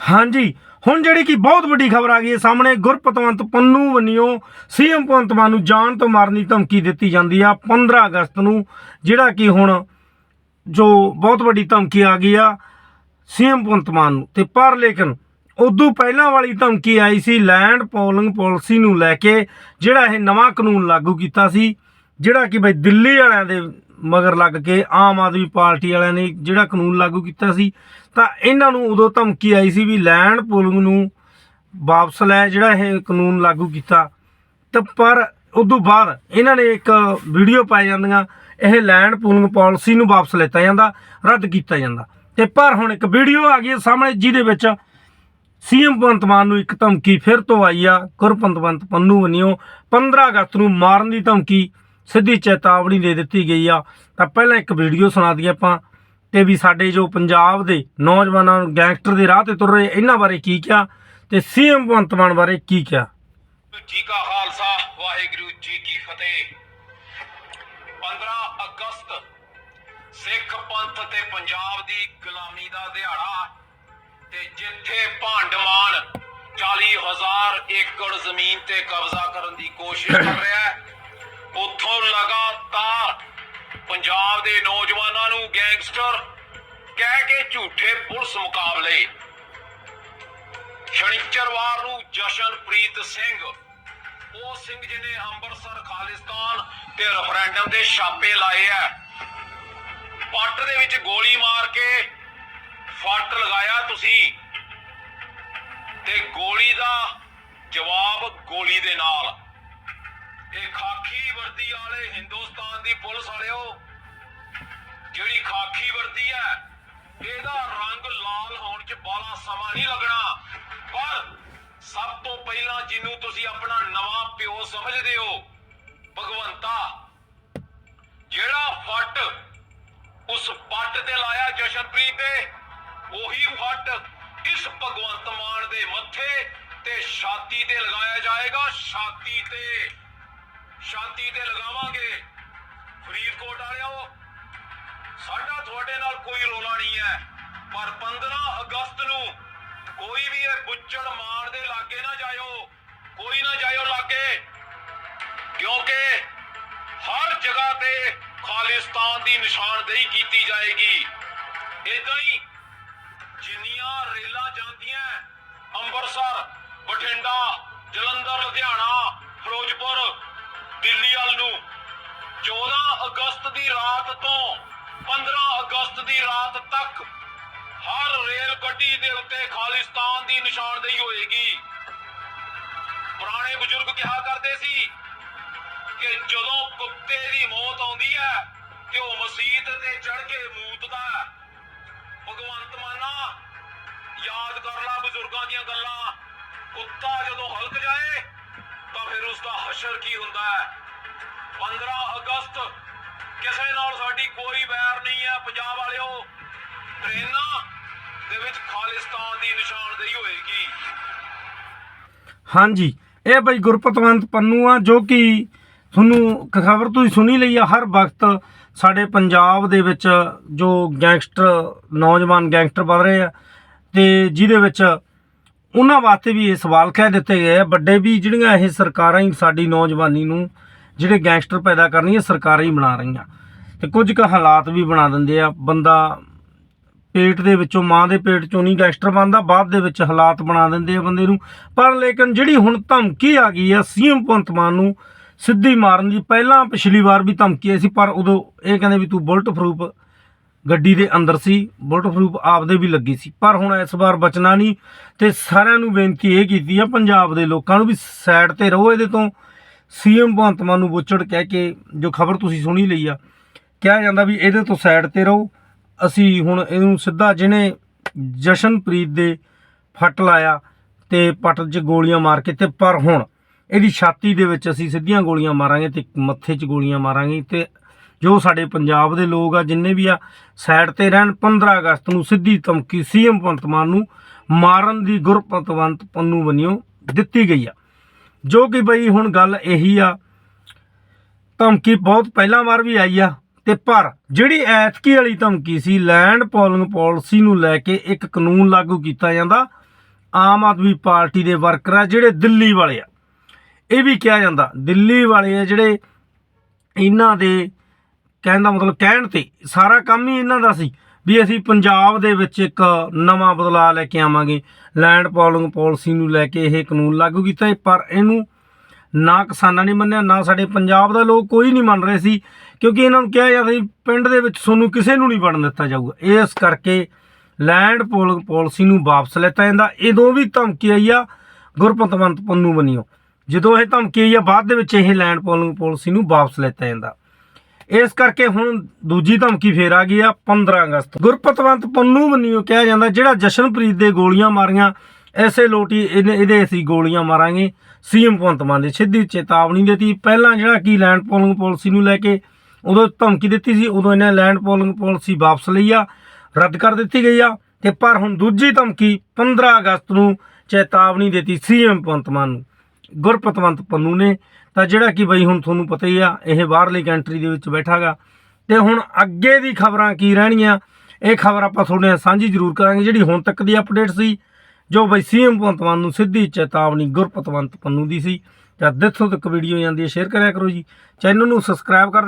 ਹਾਂਜੀ, ਹੁਣ ਜਿਹੜੀ ਕਿ ਬਹੁਤ ਵੱਡੀ ਖਬਰ ਆ ਗਈ ਹੈ, ਸਾਹਮਣੇ ਗੁਰਪਤਵੰਤ ਪੰਨੂ ਵੱਲੋਂ ਸੀਐਮ ਭਗਵੰਤ ਮਾਨ ਨੂੰ ਜਾਨ ਤੋਂ ਮਾਰਨ ਦੀ ਧਮਕੀ ਦਿੱਤੀ ਜਾਂਦੀ ਆ 15 ਅਗਸਤ ਨੂੰ, ਜਿਹੜਾ ਕਿ ਹੁਣ ਜੋ ਬਹੁਤ ਵੱਡੀ ਧਮਕੀ ਆ ਗਈ ਆ ਸੀਐਮ ਭਗਵੰਤ ਮਾਨ ਨੂੰ। ਤੇ ਪਰ ਲੇਕਿਨ ਉਦੋਂ ਪਹਿਲਾਂ ਵਾਲੀ ਧਮਕੀ ਆਈ ਸੀ, ਲੈਂਡ ਪੋਲਿੰਗ ਪਾਲਿਸੀ ਨੂੰ ਲੈ ਕੇ, ਜਿਹੜਾ ਇਹ ਨਵਾਂ ਕਾਨੂੰਨ ਲਾਗੂ ਕੀਤਾ ਸੀ, ਜਿਹੜਾ ਕਿ ਬਈ ਦਿੱਲੀ ਵਾਲਿਆਂ ਦੇ ਮਗਰ ਲੱਗ ਕੇ ਆਮ ਆਦਮੀ ਪਾਰਟੀ ਵਾਲਿਆਂ ਨੇ ਜਿਹੜਾ ਕਾਨੂੰਨ ਲਾਗੂ ਕੀਤਾ ਸੀ, ਤਾਂ ਇਹਨਾਂ ਨੂੰ ਉਦੋਂ ਧਮਕੀ ਆਈ ਸੀ ਵੀ ਲੈਂਡ ਪੋਲਿੰਗ ਨੂੰ ਵਾਪਸ ਲੈ, ਜਿਹੜਾ ਇਹ ਕਾਨੂੰਨ ਲਾਗੂ ਕੀਤਾ। ਤੇ ਪਰ ਉਦੋਂ ਬਾਅਦ ਇਹਨਾਂ ਨੇ ਇੱਕ ਵੀਡੀਓ ਪਾਈ ਜਾਂਦੀਆਂ, ਇਹ ਲੈਂਡ ਪੂਲਿੰਗ ਪਾਲਿਸੀ ਨੂੰ ਵਾਪਸ ਲੈਤਾ ਜਾਂਦਾ, ਰੱਦ ਕੀਤਾ ਜਾਂਦਾ। ਤੇ ਪਰ ਹੁਣ ਇੱਕ ਵੀਡੀਓ ਆ ਗਈ ਹੈ ਸਾਹਮਣੇ, ਜਿਹਦੇ ਵਿੱਚ ਸੀਐਮ ਭਗਵੰਤ ਮਾਨ ਨੂੰ ਇੱਕ ਧਮਕੀ ਫਿਰ ਤੋਂ ਆਈ ਆ ਗੁਰਪੰਤਵੰਤ ਪੰਨੂ ਵੱਲੋਂ 15 ਅਗਸਤ ਨੂੰ ਮਾਰਨ ਦੀ ਧਮਕੀ। ਸਿੱਧੀ ਚੇਤਾਵਨੀ ਦੇ ਦਿੱਤੀ ਗਈ ਆ। ਤਾਂ ਪਹਿਲਾਂ ਇੱਕ ਵੀਡੀਓ ਸੁਣਾ ਦਈਏ ਆਪਾਂ ਤੇ ਵੀ ਸਾਡੇ ਜੋ ਪੰਜਾਬ ਦੇ ਨੌਜਵਾਨਾਂ ਨੂੰ ਗੈਂਗਸਟਰ ਦੇ ਰਾਹ ਤੇ ਤੁਰ ਰਹੇ, ਇਹਨਾਂ ਬਾਰੇ ਕੀ ਕਿਹਾ ਤੇ ਸੀਐਮ ਭਗਵੰਤ ਮਾਨ ਬਾਰੇ ਕੀ ਕਿਹਾ? ਜੀ ਕਾ ਖਾਲਸਾ, ਵਾਹਿਗੁਰੂ ਜੀ ਕੀ ਫਤਿਹ। 15 ਅਗਸਤ ਸਿੱਖ ਪੰਥ ਤੇ ਪੰਜਾਬ ਦੀ ਗੁਲਾਮੀ ਦਾ ਦਿਹਾੜਾ ਤੇ ਜਿੱਥੇ ਭਾਂਡਮਾਨ 40000 ਏਕੜ ਜ਼ਮੀਨ ਤੇ ਕਬਜ਼ਾ ਕਰਨ ਦੀ ਕੋਸ਼ਿਸ਼ ਕਰ ਰਿਹਾ ਹੈ ਉੱਥੋਂ ਲਗਾਤਾਰ ਪੰਜਾਬ ਦੇ ਨੌਜਵਾਨਾਂ ਨੂੰ ਗੈਂਗਸਟਰ ਕਹਿ ਕੇ ਝੂਠੇ ਪੁਲਿਸ ਮੁਕਾਬਲੇ। ਸ਼ਨੀਚਰਵਾਰ ਨੂੰ ਜਸ਼ਨਪ੍ਰੀਤ ਸਿੰਘ, ਉਹ ਸਿੰਘ ਜਿਹਨੇ ਅੰਮ੍ਰਿਤਸਰ, ਖਾਲਿਸਤਾਨ ਤੇ ਰੈਫਰੈਂਡਮ ਦੇ ਛਾਪੇ ਲਾਏ ਆ। ਪੱਟ ਦੇ ਵਿੱਚ ਗੋਲੀ ਮਾਰ ਕੇ ਫੱਟ ਲਗਾਇਆ ਤੁਸੀਂ ਤੇ ਗੋਲੀ ਦਾ ਜਵਾਬ ਗੋਲੀ ਦੇ ਨਾਲ। ਇਹ ਖਾਕੀ ਵਰਦੀ ਵਾਲੇ ਹਿੰਦੁਸਤਾਨ ਦੀ ਪੁਲਿਸ ਵਾਲਿਓ, ਜਿਹੜੀ ਖਾਕੀ ਵਰਦੀ ਹੈ, ਇਹਦਾ ਰੰਗ ਲਾਲ ਹੋਣ 'ਚ ਬਾਲਾ ਸਮਾਂ ਨਹੀਂ ਲੱਗਣਾ। ਪਰ ਸਭ ਤੋਂ ਪਹਿਲਾਂ ਜਿਹਨੂੰ ਤੁਸੀਂ ਆਪਣਾ ਨਵਾਂ ਪਿਓ ਸਮਝਦੇ ਹੋ, ਭਗਵੰਤਾ, ਜਿਹੜਾ ਫੱਟ ਉਸ ਪੱਟ ਤੇ ਲਾਇਆ ਜਸ਼ਨਪ੍ਰੀਤ ਤੇ ਉਹੀ ਫੱਟ ਇਸ ਭਗਵੰਤ ਮਾਨ ਦੇ ਮੱਥੇ ਤੇ ਛਾਤੀ ਤੇ ਲਗਾਇਆ ਜਾਏਗਾ। ਛਾਤੀ ਤੇ ਸ਼ਾਂਤੀ ਤੇ ਲਗਾਵਾਂਗੇ। ਫਰੀਦਕੋਟ ਵਾਲਿਓ, ਸਾਡਾ ਤੁਹਾਡੇ ਨਾਲ ਕੋਈ ਰੋਲਾ ਨਹੀਂ ਹੈ। ਪਰ 15 ਅਗਸਤ ਨੂੰ ਕੋਈ ਵੀ ਇਹ ਬੁੱਚੜ ਮਾਰ ਦੇ ਲਾਗੇ ਨਾ ਜਾਇਓ, ਕੋਈ ਨਾ ਜਾਇਓ ਲਾਗੇ। ਕਿਉਂਕਿ ਹਰ ਜਗ੍ਹਾ ਤੇ ਖਾਲਿਸਤਾਨ ਦੀ ਨਿਸ਼ਾਨਦੇਹੀ ਕੀਤੀ ਜਾਏਗੀ। ਇਦਾਂ ਹੀ ਜਿੰਨੀਆਂ ਰੇਲਾਂ ਜਾਂਦੀਆਂ, ਅੰਮ੍ਰਿਤਸਰ ਦਿੱਲੀ ਵੱਲ ਨੂੰ। 14 ਅਗਸਤ ਦੀ ਰਾਤ ਤੋਂ 15 ਅਗਸਤ ਦੀ ਰਾਤ ਤੱਕ ਹਰ ਰੇਲ ਗੱਡੀ ਦੇ ਉੱਤੇ ਖਾਲਿਸਤਾਨ ਦੀ ਨਿਸ਼ਾਨਦੇਹੀ ਹੋਏਗੀ। ਪੁਰਾਣੇ ਬਜ਼ੁਰਗ ਕਿਹਾ ਕਰਦੇ ਸੀ ਕਿ ਜਦੋਂ ਕੁੱਤੇ ਦੀ ਮੌਤ ਆਉਂਦੀ ਹੈ ਤੇ ਉਹ ਮਸਜਿਦ ਤੇ ਚੜ ਕੇ ਮੂਤਦਾ ਭਗਵੰਤ ਮਾਨਾ ਯਾਦ ਕਰ ਲਾ ਬਜ਼ੁਰਗਾਂ ਦੀਆਂ ਗੱਲਾਂ। ਕੁੱਤਾ ਜਦੋਂ ਹਲਕ ਜਾਏ ਤਾਂ ਫਿਰ ਉਸ ਦਾ ਹਸ਼ਰ ਕੀ ਹੁੰਦਾ ਹੈ? 15 ਅਗਸਤ, ਕਿਸੇ ਨਾਲ ਸਾਡੀ ਕੋਈ ਵੈਰ ਨਹੀਂ ਹੈ, ਪੰਜਾਬ ਵਾਲਿਓ। ਟ੍ਰੇਨਾਂ ਦੇ ਵਿੱਚ ਖਾਲਿਸਤਾਨ ਦੀ ਨਿਸ਼ਾਨਦੇਹੀ ਹੋਏਗੀ। ਹਾਂਜੀ, ਇਹ ਬਈ ਗੁਰਪਤਵੰਤ ਪੰਨੂ ਆ, ਜੋ ਕਿ ਤੁਹਾਨੂੰ ਖਬਰ ਤੁਸੀਂ ਸੁਣੀ ਲਈ ਆ, ਹਰ ਵਕਤ ਸਾਡੇ ਪੰਜਾਬ ਦੇ ਵਿੱਚ ਜੋ ਗੈਂਗਸਟਰ, ਨੌਜਵਾਨ ਗੈਂਗਸਟਰ ਵੱਧ ਰਹੇ ਆ, ਤੇ ਜਿਹਦੇ ਵਿੱਚ ਉਹਨਾਂ ਵਾਸਤੇ ਵੀ ਇਹ ਸਵਾਲ ਕਹਿ ਦਿੱਤੇ ਗਏ ਆ। ਵੱਡੇ ਵੀ ਜਿਹੜੀਆਂ ਇਹ ਸਰਕਾਰਾਂ ਹੀ, ਸਾਡੀ ਨੌਜਵਾਨੀ ਨੂੰ ਜਿਹੜੇ ਗੈਂਗਸਟਰ ਪੈਦਾ ਕਰਨੀਆਂ ਸਰਕਾਰਾਂ ਹੀ ਬਣਾ ਰਹੀਆਂ। ਤੇ ਕੁਝ ਕੁ ਹਾਲਾਤ ਵੀ ਬਣਾ ਦਿੰਦੇ ਆ। ਬੰਦਾ ਪੇਟ ਦੇ ਵਿੱਚੋਂ, ਮਾਂ ਦੇ ਪੇਟ ਚੋਂ ਨਹੀਂ ਗੈਂਗਸਟਰ ਬਣਦਾ, ਬਾਅਦ ਦੇ ਵਿੱਚ ਹਾਲਾਤ ਬਣਾ ਦਿੰਦੇ ਆ ਬੰਦੇ ਨੂੰ। ਪਰ ਲੇਕਿਨ ਜਿਹੜੀ ਹੁਣ ਧਮਕੀ ਆ ਗਈ ਆ, ਸੀਐਮ ਭਗਵੰਤ ਮਾਨ ਨੂੰ ਸਿੱਧੀ ਮਾਰਨ ਦੀ, ਪਹਿਲਾਂ ਪਿਛਲੀ ਵਾਰ ਵੀ ਧਮਕੀ ਆਈ ਸੀ, ਪਰ ਉਦੋਂ ਇਹ ਕਹਿੰਦੇ ਵੀ ਤੂੰ ਬੁਲਟ ਪ੍ਰੂਫ ਗੱਡੀ ਦੇ ਅੰਦਰ ਸੀ ਬੁਲਟ ਪ੍ਰੂਫ ਆਪਦੇ ਵੀ ਲੱਗੀ ਸੀ। ਪਰ ਹੁਣ ਇਸ ਵਾਰ ਬਚਣਾ ਨਹੀਂ ਤੇ ਸਾਰਿਆਂ ਨੂੰ ਬੇਨਤੀ ਇਹ ਕੀਤੀ ਆ, ਪੰਜਾਬ ਦੇ ਲੋਕਾਂ ਨੂੰ ਵੀ ਸਾਈਡ ਤੇ ਰਹੋ, ਇਹਦੇ ਤੋਂ ਸੀਐਮ ਭਗਵੰਤ ਮਾਨ ਨੂੰ ਬੋਚੜ ਕਹਿ ਕੇ ਜੋ ਖਬਰ ਤੁਸੀਂ ਸੁਣੀ ਲਈ ਆ, ਕਿਹਾ ਜਾਂਦਾ ਵੀ ਇਹਦੇ ਤੋਂ ਸਾਈਡ ਤੇ ਰਹੋ। ਅਸੀਂ ਹੁਣ ਇਹਨੂੰ ਸਿੱਧਾ ਜਿਹਨੇ ਜਸ਼ਨਪ੍ਰੀਤ ਦੇ ਫੱਟ ਲਾਇਆ ਤੇ ਪੱਟ 'ਚ ਗੋਲੀਆਂ ਮਾਰ ਕੇ ਤੇ ਪਰ ਹੁਣ ਇਹਦੀ ਛਾਤੀ ਦੇ ਵਿੱਚ ਅਸੀਂ ਸਿੱਧੀਆਂ ਗੋਲੀਆਂ ਮਾਰਾਂਗੇ ਤੇ ਮੱਥੇ 'ਚ ਗੋਲੀਆਂ ਮਾਰਾਂਗੇ ਤੇ ਜੋ ਸਾਡੇ ਪੰਜਾਬ ਦੇ ਲੋਕ ਆ, ਜਿੰਨੇ ਵੀ ਆ ਸਾਈਡ ਤੇ ਰਹਿਣ 15 ਅਗਸਤ ਨੂੰ ਸਿੱਧੀ ਧਮਕੀ ਸੀਐਮ ਭਗਵੰਤ ਮਾਨ ਨੂੰ ਮਾਰਨ ਦੀ ਗੁਰਪਤਵੰਤ ਪੰਨੂ ਵੱਲੋਂ ਦਿੱਤੀ ਗਈ ਆ। ਜੋ ਕਿ ਬਈ ਹੁਣ ਗੱਲ ਇਹੀ ਆ, ਧਮਕੀ ਬਹੁਤ ਪਹਿਲਾਂ ਵਾਰ ਵੀ ਆਈ ਆ, ਤੇ ਪਰ ਜਿਹੜੀ ਐਤਕੀ ਵਾਲੀ ਧਮਕੀ ਸੀ ਲੈਂਡ ਪੋਲਿੰਗ ਪਾਲਿਸੀ ਨੂੰ ਲੈ ਕੇ ਇੱਕ ਕਾਨੂੰਨ ਲਾਗੂ ਕੀਤਾ ਜਾਂਦਾ, ਆਮ ਆਦਮੀ ਪਾਰਟੀ ਦੇ ਵਰਕਰ ਆ, ਜਿਹੜੇ ਦਿੱਲੀ ਵਾਲੇ ਆ। ਇਹ ਵੀ ਕਿਹਾ ਜਾਂਦਾ, ਦਿੱਲੀ ਵਾਲੇ ਆ ਜਿਹੜੇ ਇਹਨਾਂ ਦੇ ਕਹਿਣ ਦਾ ਮਤਲਬ ਕਹਿਣ ਤੇ ਸਾਰਾ ਕੰਮ ਹੀ ਇਹਨਾਂ ਦਾ ਸੀ ਵੀ ਅਸੀਂ ਪੰਜਾਬ ਦੇ ਵਿੱਚ ਇੱਕ ਨਵਾਂ ਬਦਲਾਅ ਲੈ ਕੇ ਆਵਾਂਗੇ। ਲੈਂਡ ਪੋਲਿੰਗ ਪਾਲਿਸੀ ਨੂੰ ਲੈ ਕੇ ਇਹ ਕਾਨੂੰਨ ਲਾਗੂ ਕੀਤਾ ਹੈ, ਪਰ ਇਹਨੂੰ ਨਾ ਕਿਸਾਨਾਂ ਨੇ ਮੰਨਿਆ ਨਾ ਸਾਡੇ ਪੰਜਾਬ ਦਾ ਲੋਕ ਕੋਈ ਨਹੀਂ ਮੰਨ ਰਹੇ ਸੀ ਕਿਉਂਕਿ ਇਹਨਾਂ ਨੂੰ ਕਿਹਾ ਜਾਂਦਾ ਸੀ ਪਿੰਡ ਦੇ ਵਿੱਚ ਤੁਹਾਨੂੰ ਕਿਸੇ ਨੂੰ ਨਹੀਂ ਵੜਨ ਦਿੱਤਾ ਜਾਊਗਾ। ਇਸ ਕਰਕੇ ਲੈਂਡ ਪੋਲਿੰਗ ਪਾਲਿਸੀ ਨੂੰ ਵਾਪਸ ਲੈਤਾ ਜਾਂਦਾ। ਇਦੋਂ ਵੀ ਧਮਕੀ ਆਈ ਆ ਗੁਰਪਤਵੰਤ ਪੰਨੂ ਬਣੀਓ ਜਦੋਂ ਇਹ ਧਮਕੀ ਆਈ ਆ ਬਾਅਦ ਦੇ ਵਿੱਚ ਇਹ ਲੈਂਡ ਪੋਲਿੰਗ ਪਾਲਿਸੀ ਨੂੰ ਵਾਪਸ ਲੈਤਾ ਜਾਂਦਾ। ਇਸ ਕਰਕੇ ਹੁਣ ਦੂਜੀ ਧਮਕੀ ਫੇਰ ਆ ਗਈ ਆ 15 ਅਗਸਤ ਗੁਰਪਤਵੰਤ ਪੰਨੂ ਬੰਨਿਓ ਕਿਹਾ ਜਾਂਦਾ, ਜਿਹੜਾ ਜਸ਼ਨਪ੍ਰੀਤ ਦੇ ਗੋਲੀਆਂ ਮਾਰੀਆਂ, ਐਸੇ ਲੋਟੀ ਇਹਨੇ ਇਹਦੇ ਅਸੀਂ ਗੋਲੀਆਂ ਮਾਰਾਂਗੇ। ਸੀਐਮ ਭਗਵੰਤ ਮਾਨ ਦੇ ਸਿੱਧੀ ਚੇਤਾਵਨੀ ਦਿੱਤੀ। ਪਹਿਲਾਂ ਜਿਹੜਾ ਕੀ ਲੈਂਡ ਪੋਲਿੰਗ ਪਾਲਿਸੀ ਨੂੰ ਲੈ ਕੇ ਉਦੋਂ ਧਮਕੀ ਦਿੱਤੀ ਸੀ, ਉਦੋਂ ਇਹਨੇ ਲੈਂਡ ਪੋਲਿੰਗ ਪਾਲਿਸੀ ਵਾਪਸ ਲਈ ਆ, ਰੱਦ ਕਰ ਦਿੱਤੀ ਗਈ ਆ। ਤੇ ਪਰ ਹੁਣ ਦੂਜੀ ਧਮਕੀ 15 ਅਗਸਤ ਨੂੰ ਚੇਤਾਵਨੀ ਦਿੱਤੀ ਸੀਐਮ ਭਗਵੰਤ ਮਾਨ ਨੂੰ। ਗੁਰਪਤਵੰਤ ਪੰਨੂ ਨੇ ਤਾਂ ਜਿਹੜਾ ਕਿ ਬਈ ਹੁਣ ਤੁਹਾਨੂੰ ਪਤਾ ਹੀ ਆ, ਇਹ ਬਾਹਰਲੀ ਕੰਟਰੀ ਦੇ ਵਿੱਚ ਬੈਠਾਗਾ। ਤੇ ਹੁਣ ਅੱਗੇ ਦੀ ਖਬਰਾਂ ਕੀ ਰਹਿਣੀਆਂ, ਇਹ ਖਬਰ ਆਪਾਂ ਤੁਹਾਡੇ ਨਾਲ ਸਾਂਝੀ ਜ਼ਰੂਰ ਕਰਾਂਗੇ, ਜਿਹੜੀ ਹੁਣ ਤੱਕ ਦੀ ਅਪਡੇਟ ਸੀ, ਜੋ ਬਈ ਸੀਐਮ ਭਗਵੰਤ ਮਾਨ ਨੂੰ ਸਿੱਧੀ ਚੇਤਾਵਨੀ ਗੁਰਪਤਵੰਤ ਪੰਨੂ ਦੀ ਸੀ। ਤਾਂ ਜਿੱਥੋਂ ਤੱਕ ਵੀਡੀਓ ਜਾਂਦੀ ਹੈ ਸ਼ੇਅਰ ਕਰਿਆ ਕਰੋ ਜੀ। ਚੈਨਲ ਨੂੰ ਸਬਸਕ੍ਰਾਈਬ ਕਰ